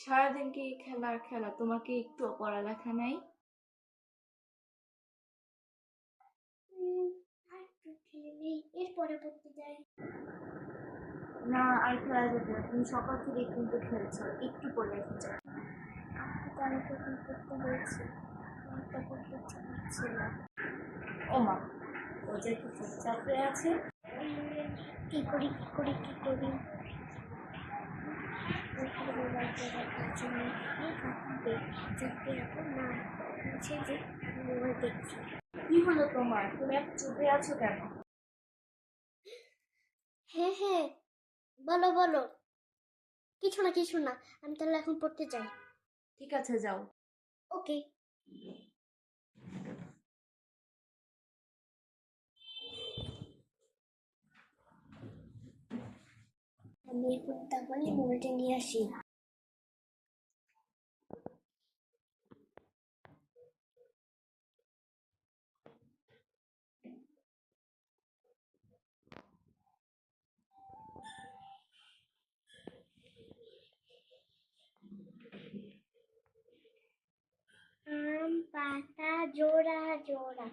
সারাদিন কি খেলা আর খেলা? তোমার কি একটু পড়ালেখা নাই? এরপরে পড়তে যাই। না আর খেলা যাবে না তুমি সকাল থেকে কিন্তু খেলছো একটু পড়ে রেখেছো আপনি তো আমাকে এখন পড়তে বলছে আমার পড়তে ইচ্ছা করছে না। ও মা ও যে একটু চুপচাপ হয়ে আছে? কি করি কি করি কি করি? ওখানে মোবাইলটা দেখার জন্য এই কাকুকে যাতে এখন না বলছে যে আমি মোবাইল দেখছি কি হলো তোমার তুমি এত চুপে আছো কেন হ্যাঁ হ্যাঁ। বলো বলো। কিছু না কিছু না। আমি তাহলে এখন পড়তে যাই। ঠিক আছে যাও। ওকে। আমি এখন তাহলে মোবাইলটা নিয়ে আসি আম পাতা জোড়া জোড়া